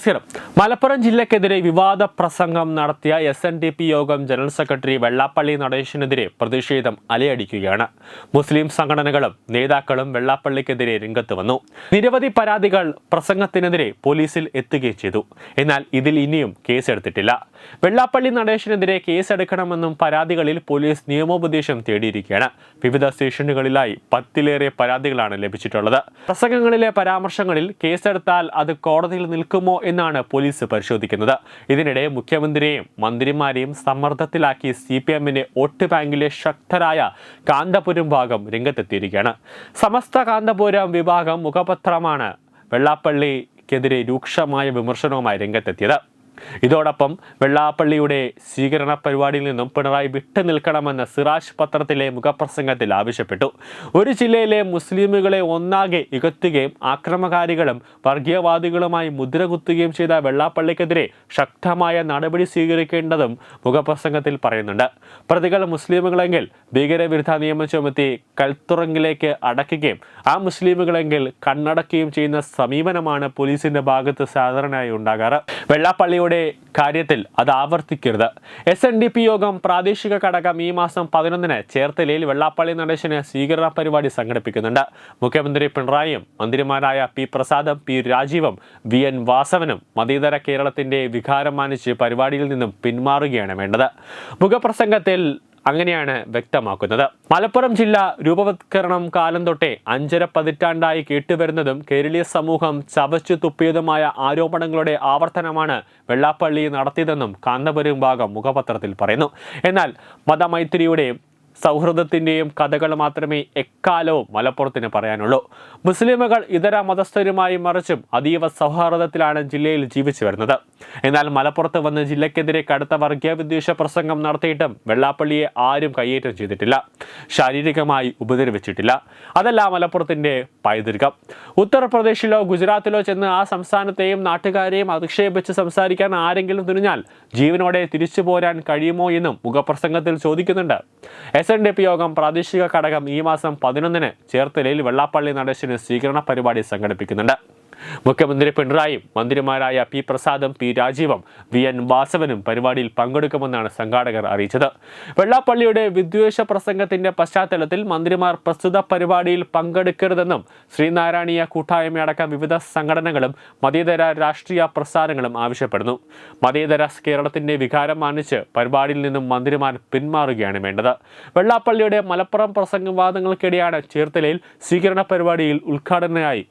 세라. മലപ്പുറം ജില്ലക്കെതിരെ വിവാദ പ്രസംഗം നടത്തിയ എസ് എൻ ഡി പി യോഗം ജനറൽ സെക്രട്ടറി വെള്ളാപ്പള്ളി നടേശനെതിരെ പ്രതിഷേധം അലയടിക്കുകയാണ്. മുസ്ലിം സംഘടനകളും നേതാക്കളും വെള്ളാപ്പള്ളിക്കെതിരെ രംഗത്ത് വന്നു. നിരവധി പരാതികൾ പ്രസംഗത്തിനെതിരെ പോലീസിൽ എത്തുകയും ചെയ്തു. എന്നാൽ ഇതിൽ ഇനിയും കേസെടുത്തിട്ടില്ല. വെള്ളാപ്പള്ളി നടേശനെതിരെ കേസെടുക്കണമെന്നും പരാതികളിൽ പോലീസ് നിയമോപദേശം തേടിയിരിക്കുകയാണ്. വിവിധ സ്റ്റേഷനുകളിലായി പത്തിലേറെ പരാതികളാണ് ലഭിച്ചിട്ടുള്ളത്. പ്രസംഗങ്ങളിലെ പരാമർശങ്ങളിൽ കേസെടുത്താൽ അത് കോടതിയിൽ നിൽക്കുമോ എന്നാണ് പോലീസ് പരിശോധിക്കുന്നത്. ഇതിനിടെ മുഖ്യമന്ത്രിയെയും മന്ത്രിമാരെയും സമ്മർദ്ദത്തിലാക്കി സി പി എമ്മിന്റെ വോട്ട് ബാങ്കിലെ ശക്തരായ കാന്തപുരം ഭാഗം രംഗത്തെത്തിയിരിക്കുകയാണ്. സമസ്ത കാന്തപുരം വിഭാഗം മുഖപത്രമാണ് വെള്ളാപ്പള്ളിക്കെതിരെ രൂക്ഷമായ വിമർശനവുമായി രംഗത്തെത്തിയത്. ഇതോടൊപ്പം വെള്ളാപ്പള്ളിയുടെ സ്വീകരണ പരിപാടിയിൽ നിന്നും പിണറായി വിട്ടു നിൽക്കണമെന്ന് സിറാജ് പത്രത്തിലെ മുഖപ്രസംഗത്തിൽ ആവശ്യപ്പെട്ടു. ഒരു ജില്ലയിലെ മുസ്ലിമുകളെ ഒന്നാകെ ഇകത്തുകയും ആക്രമകാരികളും വർഗീയവാദികളുമായി മുദ്ര കുത്തുകയും ചെയ്ത വെള്ളാപ്പള്ളിക്കെതിരെ ശക്തമായ നടപടി സ്വീകരിക്കേണ്ടതും മുഖപ്രസംഗത്തിൽ പറയുന്നുണ്ട്. പ്രതികൾ മുസ്ലിമുകളെങ്കിൽ ഭീകരവിരുദ്ധ നിയമം ചുമത്തി കൽത്തുറങ്കിലേക്ക് അടയ്ക്കുകയും ആ മുസ്ലിമുകളെങ്കിൽ കണ്ണടക്കുകയും ചെയ്യുന്ന സമീപനമാണ് പോലീസിന്റെ ഭാഗത്ത് സാധാരണയായി ഉണ്ടാകാറ്. വെള്ളാപ്പള്ളിയുടെ കാര്യത്തിൽ അത് ആവർത്തിക്കരുത്. എസ് എൻ ഡി പി യോഗം പ്രാദേശിക ഘടകം ഈ മാസം പതിനൊന്നിന് ചേർത്തലയിൽ വെള്ളാപ്പള്ളി നടേശന് സ്വീകരണ പരിപാടി സംഘടിപ്പിക്കുന്നുണ്ട്. മുഖ്യമന്ത്രി പിണറായിയും മന്ത്രിമാരായ പി പ്രസാദും പി രാജീവും വി എൻ വാസവനും മതേതര കേരളത്തിന്റെ വികാരം മാനിച്ച് പരിപാടിയിൽ നിന്നും പിന്മാറുകയാണ് വേണ്ടത്. മുഖപ്രസംഗത്തിൽ അങ്ങനെയാണ് വ്യക്തമാക്കുന്നത്. മലപ്പുറം ജില്ല രൂപവത്കരണം കാലം തൊട്ടേ അഞ്ചര പതിറ്റാണ്ടായി കേട്ടുവരുന്നതും കേരളീയ സമൂഹം ചവച്ചു തുപ്പിയതുമായ ആരോപണങ്ങളുടെ ആവർത്തനമാണ് വെള്ളാപ്പള്ളി നടത്തിയതെന്നും കാന്തപുരം ഭാഗം മുഖപത്രത്തിൽ പറയുന്നു. എന്നാൽ മതമൈത്രിയുടെയും സൗഹൃദത്തിന്റെയും കഥകൾ മാത്രമേ എക്കാലവും മലപ്പുറത്തിന് പറയാനുള്ളൂ. മുസ്ലിമുകൾ ഇതര മതസ്ഥരുമായി മറിച്ചും അതീവ സൗഹാർദ്ദത്തിലാണ് ജില്ലയിൽ ജീവിച്ചു വരുന്നത് എന്നാൽ മലപ്പുറത്ത് വന്ന് ജില്ലയ്ക്കെതിരെ കടുത്ത വർഗീയ വിദ്വേഷ പ്രസംഗം നടത്തിയിട്ടും വെള്ളാപ്പള്ളിയെ ആരും കയ്യേറ്റം ചെയ്തിട്ടില്ല. ശാരീരികമായി ഉപദ്രവിച്ചിട്ടില്ല. അതല്ല മലപ്പുറത്തിന്റെ പൈതൃകം. ഉത്തർപ്രദേശിലോ ഗുജറാത്തിലോ ചെന്ന് ആ സംസ്ഥാനത്തെയും നാട്ടുകാരെയും അധിക്ഷേപിച്ച് സംസാരിക്കാൻ ആരെങ്കിലും തുനിഞ്ഞാൽ ജീവനോടെ തിരിച്ചു പോരാൻ കഴിയുമോ എന്നും മുഖപ്രസംഗത്തിൽ ചോദിക്കുന്നുണ്ട്. എസ് എൻ ഡി പി യോഗം പ്രാദേശിക ഘടകം ഈ മാസം പതിനൊന്നിന് ചേർത്തലയിൽ വെള്ളാപ്പള്ളി നടേശന് സ്വീകരണ പരിപാടി സംഘടിപ്പിക്കുന്നുണ്ട്. മുഖ്യമന്ത്രി പിണറായിയും മന്ത്രിമാരായ പി പ്രസാദും പി രാജീവും വി എൻ വാസവനും പരിപാടിയിൽ പങ്കെടുക്കുമെന്നാണ് സംഘാടകർ അറിയിച്ചത്. വെള്ളാപ്പള്ളിയുടെ വിദ്വേഷ പ്രസംഗത്തിന്റെ പശ്ചാത്തലത്തിൽ മന്ത്രിമാർ പ്രസ്തുത പരിപാടിയിൽ പങ്കെടുക്കരുതെന്നും ശ്രീനാരായണീയ കൂട്ടായ്മയടക്കം വിവിധ സംഘടനകളും മതേതര രാഷ്ട്രീയ പ്രസ്ഥാനങ്ങളും ആവശ്യപ്പെടുന്നു. മതേതര കേരളത്തിന്റെ വികാരം മാനിച്ച് പരിപാടിയിൽ നിന്നും മന്ത്രിമാർ പിന്മാറുകയാണ് വേണ്ടത്. വെള്ളാപ്പള്ളിയുടെ മലപ്പുറം പ്രസംഗവാദങ്ങൾക്കിടെയാണ് ചേർത്തലയിൽ സ്വീകരണ പരിപാടിയിൽ ഉദ്ഘാടനയായി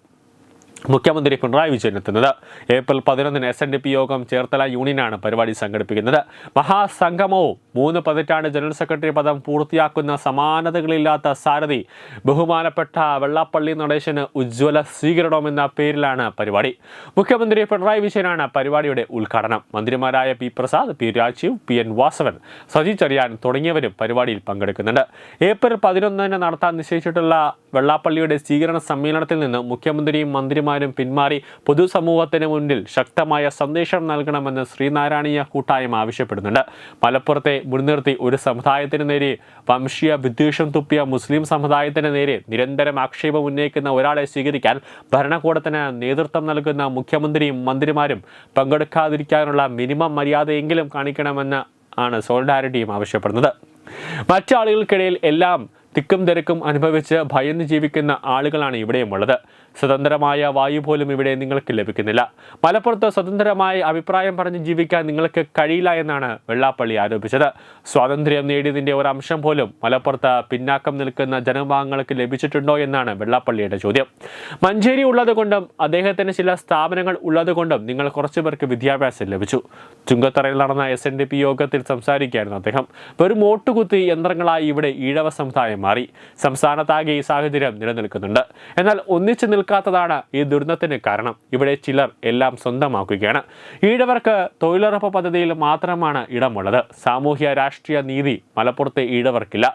മുഖ്യമന്ത്രി പിണറായി വിജയൻ എത്തുന്നത്. ഏപ്രിൽ പതിനൊന്നിന് എസ് എൻ ഡി പി യോഗം ചേർത്തല യൂണിയനാണ് പരിപാടി സംഘടിപ്പിക്കുന്നത്. മഹാസംഗമവും മൂന്ന് പതിറ്റാണ്ട് ജനറൽ സെക്രട്ടറി പദം പൂർത്തിയാക്കുന്ന സമാനതകളില്ലാത്ത സാരഥി ബഹുമാനപ്പെട്ട വെള്ളാപ്പള്ളി നടേശന് ഉജ്ജ്വല സ്വീകരണം എന്ന പേരിലാണ് പരിപാടി. മുഖ്യമന്ത്രി പിണറായി വിജയനാണ് പരിപാടിയുടെ ഉദ്ഘാടനം. മന്ത്രിമാരായ P Prasad P Rajeev P N Vasavan Saji Cheriyan തുടങ്ങിയവരും പരിപാടിയിൽ പങ്കെടുക്കുന്നുണ്ട്. ഏപ്രിൽ പതിനൊന്നിന് നടത്താൻ നിശ്ചയിച്ചിട്ടുള്ള വെള്ളാപ്പള്ളിയുടെ സ്വീകരണ സമ്മേളനത്തിൽ നിന്ന് മുഖ്യമന്ത്രിയും മന്ത്രിമാരും പിന്മാറി പൊതുസമൂഹത്തിന് മുന്നിൽ ശക്തമായ സന്ദേശം നൽകണമെന്ന് ശ്രീനാരായണീയ കൂട്ടായ്മ ആവശ്യപ്പെടുന്നുണ്ട്. മലപ്പുറത്തെ മുൻനിർത്തി ഒരു സമുദായത്തിന് നേരെ വംശീയ വിദ്വേഷം തുപ്പിയ മുസ്ലിം സമുദായത്തിന് നേരെ നിരന്തരം ആക്ഷേപം ഉന്നയിക്കുന്ന ഒരാളെ സ്വീകരിക്കാൻ ഭരണകൂടത്തിന് നേതൃത്വം നൽകുന്ന മുഖ്യമന്ത്രിയും മന്ത്രിമാരും പങ്കെടുക്കാതിരിക്കാനുള്ള മിനിമം മര്യാദയെങ്കിലും കാണിക്കണമെന്ന് ആണ് സോളിഡാരിറ്റിയും ആവശ്യപ്പെടുന്നത്. മറ്റാളുകൾക്കിടയിൽ എല്ലാം തിക്കും തിരക്കും അനുഭവിച്ച് ഭയന്ന് ജീവിക്കുന്ന ആളുകളാണ് ഇവിടെയുമുള്ളത്. സ്വതന്ത്രമായ വായു പോലും ഇവിടെ നിങ്ങൾക്ക് ലഭിക്കുന്നില്ല. മലപ്പുറത്ത് സ്വതന്ത്രമായി അഭിപ്രായം പറഞ്ഞ് ജീവിക്കാൻ നിങ്ങൾക്ക് കഴിയില്ല എന്നാണ് വെള്ളാപ്പള്ളി ആരോപിച്ചത്. സ്വാതന്ത്ര്യം നേടിയതിന്റെ ഒരു അംശം പോലും മലപ്പുറത്ത് പിന്നാക്കം നിൽക്കുന്ന ജനവിഭാഗങ്ങൾക്ക് ലഭിച്ചിട്ടുണ്ടോ എന്നാണ് വെള്ളാപ്പള്ളിയുടെ ചോദ്യം. മഞ്ചേരി ഉള്ളതുകൊണ്ടും അദ്ദേഹത്തിന് ചില സ്ഥാപനങ്ങൾ ഉള്ളതുകൊണ്ടും നിങ്ങൾ കുറച്ചു പേർക്ക് വിദ്യാഭ്യാസം ലഭിച്ചു. ചുങ്കത്തറയിൽ നടന്ന എസ് എൻ ഡി പി യോഗത്തിൽ സംസാരിക്കുകയായിരുന്നു അദ്ദേഹം. വെറും ഓട്ടുകുത്തി യന്ത്രങ്ങളായി ഇവിടെ ഈഴവ സമുദായം മാറി. സംസ്ഥാനത്താകെ ഈ സാഹചര്യം നിലനിൽക്കുന്നുണ്ട്. എന്നാൽ ഒന്നിച്ചു നിൽക്കാത്തതാണ് ഈ ദുരന്തത്തിന് കാരണം. ഇവിടെ ചിലർ എല്ലാം സ്വന്തമാക്കുകയാണ്. ഈഴവർക്ക് തൊഴിലുറപ്പ് പദ്ധതിയിൽ മാത്രമാണ് ഇടമുള്ളത്. സാമൂഹ്യ രാഷ്ട്രീയ നീതി മലപ്പുറത്തെ ഈഴവർക്കില്ല.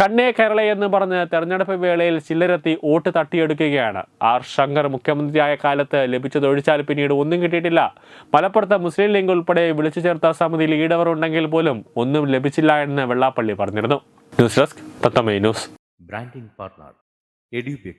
കണ്ണേ കേരള എന്ന് പറഞ്ഞ് തെരഞ്ഞെടുപ്പ് വേളയിൽ ചിലരെത്തി വോട്ട് തട്ടിയെടുക്കുകയാണ്. ആർ ശങ്കർ മുഖ്യമന്ത്രിയായ കാലത്ത് ലഭിച്ചതൊഴിച്ചാൽ പിന്നീട് ഒന്നും കിട്ടിയിട്ടില്ല. മലപ്പുറത്ത് മുസ്ലിം ലീഗ് ഉൾപ്പെടെ വിളിച്ചു ചേർത്ത സമിതിയിൽ ഈടവർ ഉണ്ടെങ്കിൽ പോലും ഒന്നും ലഭിച്ചില്ല എന്ന് വെള്ളാപ്പള്ളി പറഞ്ഞിരുന്നു. News desk തത്തമൈ news. Branding partner EduBix